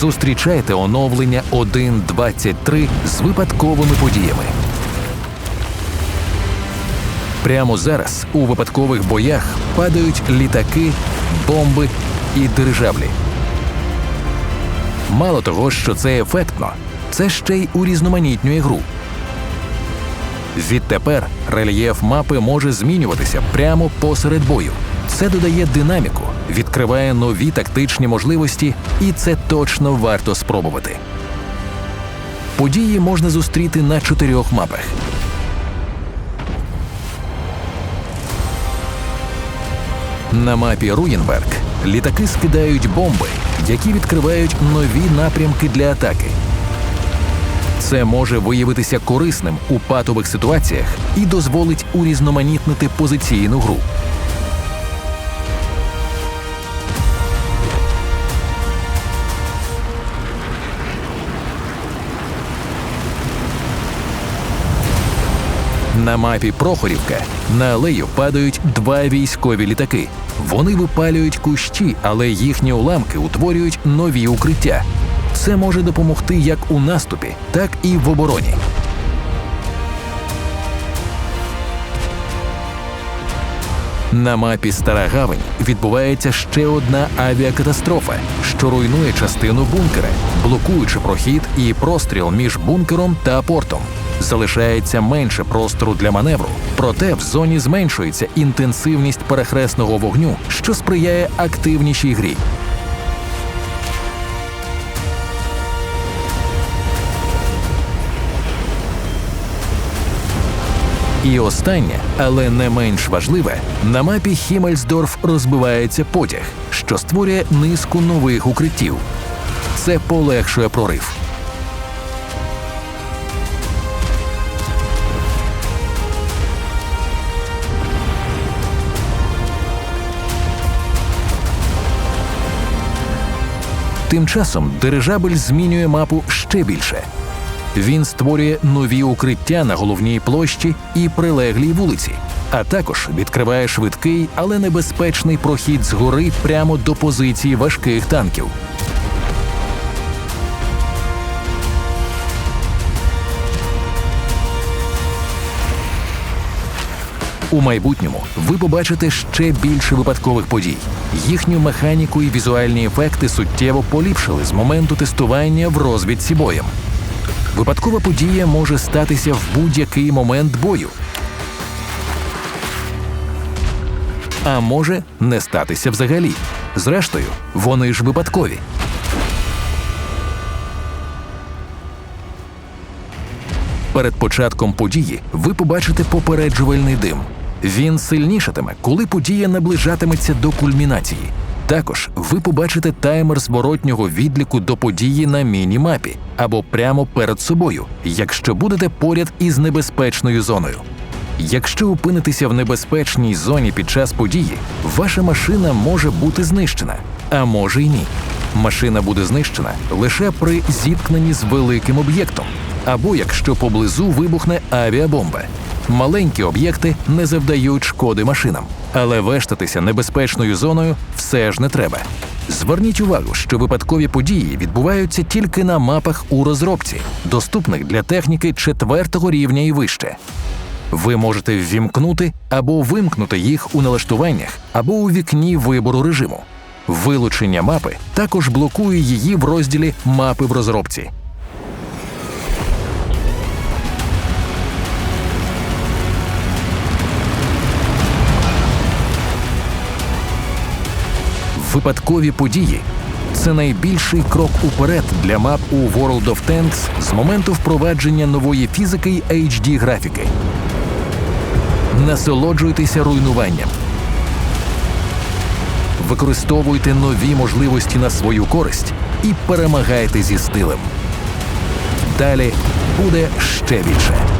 Зустрічайте оновлення 1.23 з випадковими подіями. Прямо зараз у випадкових боях падають літаки, бомби і дирижаблі. Мало того, що це ефектно, це ще й урізноманітнює гру. Відтепер рельєф мапи може змінюватися прямо посеред бою. Це додає динаміку, відкриває нові тактичні можливості, і це точно варто спробувати. Події можна зустріти на чотирьох мапах. На мапі Руєнберг літаки скидають бомби, які відкривають нові напрямки для атаки. Це може виявитися корисним у патових ситуаціях і дозволить урізноманітнити позиційну гру. На мапі Прохорівка на алею падають два військові літаки. Вони випалюють кущі, але їхні уламки утворюють нові укриття. Це може допомогти як у наступі, так і в обороні. На мапі Стара Гавань відбувається ще одна авіакатастрофа, що руйнує частину бункера, блокуючи прохід і простріл між бункером та портом. Залишається менше простору для маневру, проте в зоні зменшується інтенсивність перехресного вогню, що сприяє активнішій грі. І останнє, але не менш важливе, на мапі Хімельсдорф розбивається потяг, що створює низку нових укриттів. Це полегшує прорив. Тим часом дирижабель змінює мапу ще більше. Він створює нові укриття на головній площі і прилеглій вулиці, а також відкриває швидкий, але небезпечний прохід згори прямо до позиції важких танків. У майбутньому ви побачите ще більше випадкових подій. Їхню механіку і візуальні ефекти суттєво поліпшили з моменту тестування в розвідці боєм. Випадкова подія може статися в будь-який момент бою. А може не статися взагалі. Зрештою, вони ж випадкові. Перед початком події ви побачите попереджувальний дим. Він сильнішатиме, коли подія наближатиметься до кульмінації. Також ви побачите таймер зворотнього відліку до події на міні-мапі або прямо перед собою, якщо будете поряд із небезпечною зоною. Якщо опинитеся в небезпечній зоні під час події, ваша машина може бути знищена, а може й ні. Машина буде знищена лише при зіткненні з великим об'єктом, або якщо поблизу вибухне авіабомба. Маленькі об'єкти не завдають шкоди машинам, але вештатися небезпечною зоною все ж не треба. Зверніть увагу, що випадкові події відбуваються тільки на мапах у розробці, доступних для техніки четвертого рівня і вище. Ви можете ввімкнути або вимкнути їх у налаштуваннях або у вікні вибору режиму. Вилучення мапи також блокує її в розділі Мапи в розробці. Випадкові події це найбільший крок уперед для мап у World of Tanks з моменту впровадження нової фізики й HD графіки. Насолоджуйтеся руйнуванням. Використовуйте нові можливості на свою користь і перемагайте зі стилем. Далі буде ще більше.